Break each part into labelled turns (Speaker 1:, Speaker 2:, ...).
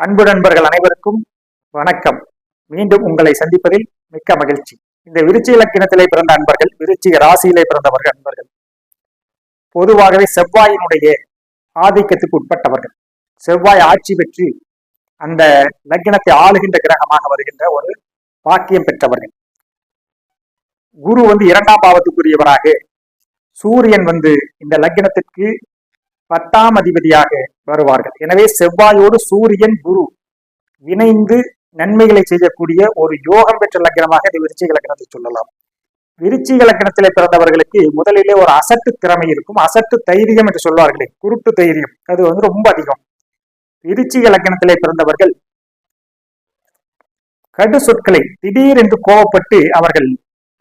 Speaker 1: அன்பு நண்பர்கள் அனைவருக்கும் வணக்கம். மீண்டும் உங்களை சந்திப்பதில் மிக்க மகிழ்ச்சி. இந்த விருச்சி இலக்கினத்திலே பிறந்த அன்பர்கள் விருச்சிக ராசியிலே பிறந்தவர்கள் அன்பர்கள் பொதுவாகவே செவ்வாயினுடைய ஆதிக்கத்துக்கு உட்பட்டவர்கள். செவ்வாய் ஆட்சி பெற்று அந்த லக்கினத்தை ஆளுகின்ற கிரகமாக வருகின்ற ஒரு பாக்கியம் பெற்றவர்கள். குரு வந்து இரண்டாம் பாவத்துக்குரியவராக சூரியன் வந்து இந்த லக்கினத்திற்கு பத்தாம் அதிபதியாக வருவார்கள். எனவே செவ்வாயோடு சூரியன் குரு இணைந்து நன்மைகளை செய்யக்கூடிய ஒரு யோகம் பெற்ற லக்னமாக இந்த விருச்சிக லக்னத்தை சொல்லலாம். விருச்சிக லக்னத்திலே பிறந்தவர்களுக்கு முதலிலே ஒரு அசட்டு திறமை இருக்கும். அசட்டு தைரியம் என்று சொல்வார்களே குருட்டு தைரியம். அது வந்து ரொம்ப அதிகம். விருச்சிக லக்னத்திலே பிறந்தவர்கள் கடு சொற்களை திடீர் என்று கோவப்பட்டு அவர்கள்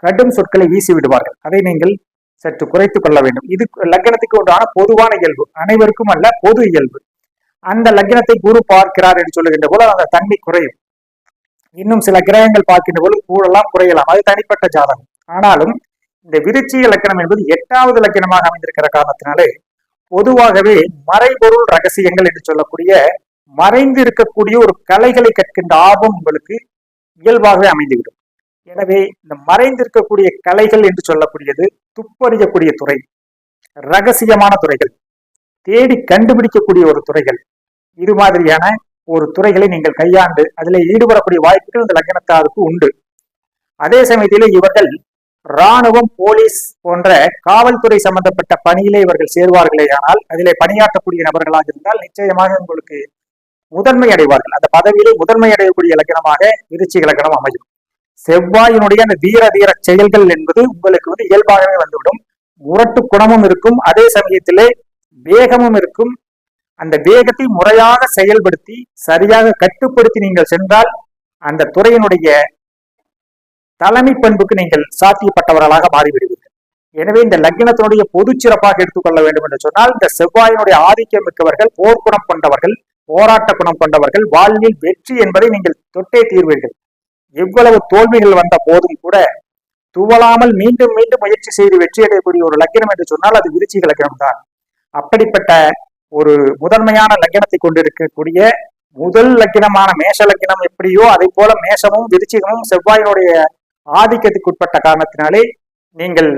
Speaker 1: கடும் சொற்களை வீசி விடுவார்கள். அதை நீங்கள் சற்று குறைத்து கொள்ள வேண்டும். இது லக்னத்துக்கு உண்டான பொதுவான இயல்பு. அனைவருக்கும் அல்ல பொது இயல்பு. அந்த லக்னத்தை குரு பார்க்கிறார் என்று சொல்லுகின்ற போது அந்த தன்மை குறையும். இன்னும் சில கிரகங்கள் பார்க்கின்ற போது கூடலாம் குறையலாம். அது தனிப்பட்ட ஜாதகம். ஆனாலும் இந்த விருச்சிய லக்கணம் என்பது எட்டாவது லக்கணமாக அமைந்திருக்கிற காரணத்தினாலே பொதுவாகவே மறைபொருள் ரகசியங்கள் என்று சொல்லக்கூடிய மறைந்து இருக்கக்கூடிய ஒரு கலைகளை கற்கின்ற ஆர்வம் உங்களுக்கு இயல்பாகவே அமைந்துவிடும். எனவே இந்த மறைந்திருக்கக்கூடிய கலைகள் என்று சொல்லக்கூடியது துப்பறியக்கூடிய துறை ரகசியமான துறைகள் தேடி கண்டுபிடிக்கக்கூடிய ஒரு துறைகள். இது மாதிரியான ஒரு துறைகளை நீங்கள் கையாண்டு அதில் ஈடுபடக்கூடிய வாய்ப்புகள் இந்த லக்னத்தாருக்கு உண்டு. அதே சமயத்திலே இவர்கள் இராணுவம் போலீஸ் போன்ற காவல்துறை சம்பந்தப்பட்ட பணியிலே இவர்கள் சேர்வார்களே ஆனால் அதிலே பணியாற்றக்கூடிய நபர்களாக இருந்தால் நிச்சயமாக உங்களுக்கு முதன்மை அடைவார்கள். அந்த பதவியிலே முதன்மை அடையக்கூடிய இலக்கணமாக விருச்சிக இலக்கணம் அமையும். செவ்வாயினுடைய அந்த வீர தீர செயல்கள் என்பது உங்களுக்கு வந்து இயல்பாகவே வந்துவிடும். முரட்டு குணமும் இருக்கும். அதே சமயத்திலே வேகமும் இருக்கும். அந்த வேகத்தை முறையாக செயல்படுத்தி சரியாக கட்டுப்படுத்தி நீங்கள் சென்றால் அந்த துறையினுடைய தலைமை பண்புக்கு நீங்கள் சாத்தியப்பட்டவர்களாக மாறிவிடுவீர்கள். எனவே இந்த லக்னத்தினுடைய பொது சிறப்பாக எடுத்துக்கொள்ள வேண்டும் என்று சொன்னால் இந்த செவ்வாயினுடைய ஆதிக்கம் மிக்கவர்கள் போர்க்குணம் கொண்டவர்கள் போராட்ட குணம் கொண்டவர்கள் வாழ்வில் வெற்றி என்பதை நீங்கள் தொட்டே தீர்வீர்கள். எவ்வளவு தோல்விகள் வந்த போதும் கூட துவலாமல் மீண்டும் மீண்டும் முயற்சி செய்து வெற்றி அடையக்கூடிய ஒரு லக்கினம் என்று சொன்னால் அது விருச்சிக லக்கினம் தான். அப்படிப்பட்ட ஒரு முதன்மையான லக்கினத்தை கொண்டிருக்கக்கூடிய முதல் லக்கினமான மேஷ லக்கினம் எப்படியோ அதை போல மேஷமும் விருச்சிகமும் செவ்வாயினுடைய ஆதிக்கத்துக்கு உட்பட்ட காரணத்தினாலே நீங்கள்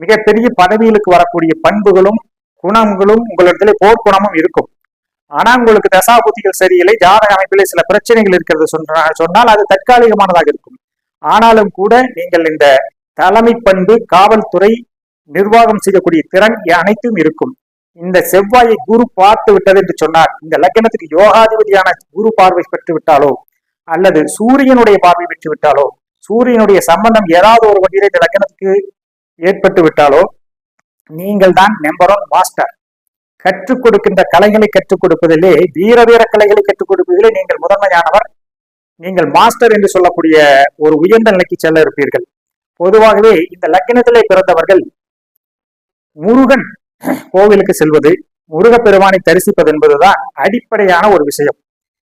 Speaker 1: மிகப்பெரிய பதவிகளுக்கு வரக்கூடிய பண்புகளும் குணங்களும் உங்களிடத்திலே போர்க்குணமும் இருக்கும். ஆனா உங்களுக்கு தசா புத்திகள் சரியில்லை ஜாதக அமைப்பிலே சில பிரச்சனைகள் இருக்கிறது சொன்னால் அது தற்காலிகமானதாக இருக்கும். ஆனாலும் கூட நீங்கள் இந்த தலைமை பண்பு காவல்துறை நிர்வாகம் செய்யக்கூடிய திறன் அனைத்தும் இருக்கும். இந்த செவ்வாயை குரு பார்த்து விட்டது என்று சொன்னார் இந்த லக்கணத்துக்கு யோகாதிபதியான குரு பார்வை பெற்று விட்டாலோ அல்லது சூரியனுடைய பார்வை பெற்று விட்டாலோ சூரியனுடைய சம்பந்தம் ஏதாவது ஒரு வகையில் இந்த லக்கணத்துக்கு ஏற்பட்டு விட்டாலோ நீங்கள் தான் நம்பர் ஒன் மாஸ்டர் கற்றுக் கொடுக்கின்ற கலைகளை கற்றுக் கொடுப்பதிலே வீர வீர கலைகளை கற்றுக் கொடுப்பதிலே நீங்கள் முதன்மையானவர். நீங்கள் மாஸ்டர் என்று சொல்லக்கூடிய ஒரு உயர்ந்த நிலைக்கு செல்ல இருப்பீர்கள். பொதுவாகவே இந்த லக்கினத்திலே பிறந்தவர்கள் முருகன் கோவிலுக்கு செல்வது முருகப்பெருமானை தரிசிப்பது என்பதுதான் அடிப்படையான ஒரு விஷயம்.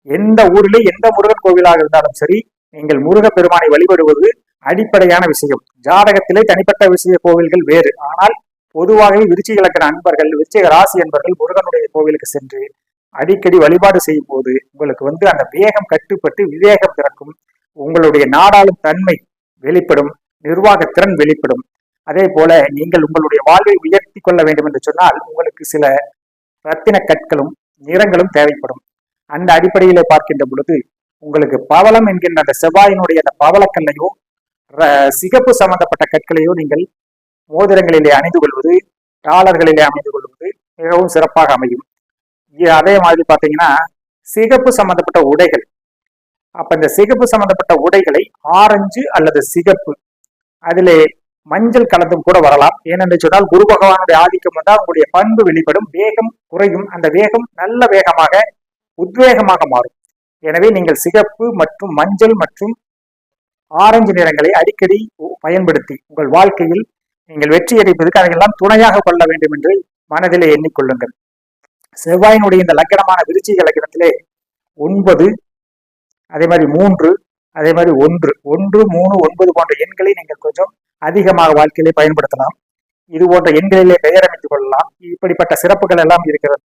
Speaker 1: எந்த ஊரிலே எந்த முருகன் கோவிலாக இருந்தாலும் சரி நீங்கள் முருகப்பெருமானை வழிபடுவது அடிப்படையான விஷயம். ஜாதகத்திலே தனிப்பட்ட விஷய கோவில்கள் வேறு. ஆனால் பொதுவாகவே விருச்சிக இலக்கண அன்பர்கள் விருச்சிக ராசி என்பர்கள் முருகனுடைய கோவிலுக்கு சென்று அடிக்கடி வழிபாடு செய்யும் போது உங்களுக்கு வந்து அந்த வேகம் கட்டுப்பட்டு விவேகம் பிறக்கும். உங்களுடைய நாடாளும் தன்மை வெளிப்படும் நிர்வாக திறன் வெளிப்படும். அதே போல நீங்கள் உங்களுடைய வாழ்வை உயர்த்தி கொள்ள வேண்டும் என்று சொன்னால் உங்களுக்கு சில ரத்தின கற்களும் நிறங்களும் தேவைப்படும். அந்த அடிப்படையிலே பார்க்கின்ற பொழுது உங்களுக்கு பவளம் என்கின்ற அந்த செவ்வாயினுடைய அந்த பவளக்கல்லையோ சிகப்பு சம்பந்தப்பட்ட கற்களையோ நீங்கள் மோதிரங்களிலே அணிந்து கொள்வது டாலர்களிலே அமைந்து கொள்வது மிகவும் சிறப்பாக அமையும். அதே மாதிரி பார்த்தீங்கன்னா சிகப்பு சம்பந்தப்பட்ட உடைகள். அப்ப இந்த சிகப்பு சம்பந்தப்பட்ட உடைகளை ஆரஞ்சு அல்லது சிகப்பு அதிலே மஞ்சள் கலந்தும் கூட வரலாம். ஏனென்று சொன்னால் குரு பகவானுடைய ஆதிக்கம் வந்தால் உங்களுடைய பண்பு வெளிப்படும் வேகம் குறையும். அந்த வேகம் நல்ல வேகமாக உத்வேகமாக மாறும். எனவே நீங்கள் சிகப்பு மற்றும் மஞ்சள் மற்றும் ஆரஞ்சு நிறங்களை அடிக்கடி பயன்படுத்தி உங்கள் வாழ்க்கையில் நீங்கள் வெற்றி அடைப்பதற்கு அதையெல்லாம் துணையாக கொள்ள வேண்டும் என்று மனதிலே எண்ணிக்கொள்ளுங்கள். செவ்வாயினுடைய இந்த லக்கணமான விருச்சிக லக்கணத்திலே ஒன்பது அதே மாதிரி மூன்று அதே மாதிரி ஒன்று. ஒன்று மூணு ஒன்பது போன்ற எண்களை நீங்கள் கொஞ்சம் அதிகமாக வாழ்க்கையிலே பயன்படுத்தலாம். இது போன்ற எண்களிலே பெயர் அமைத்துக் கொள்ளலாம். இப்படிப்பட்ட சிறப்புகள் எல்லாம் இருக்கிறது.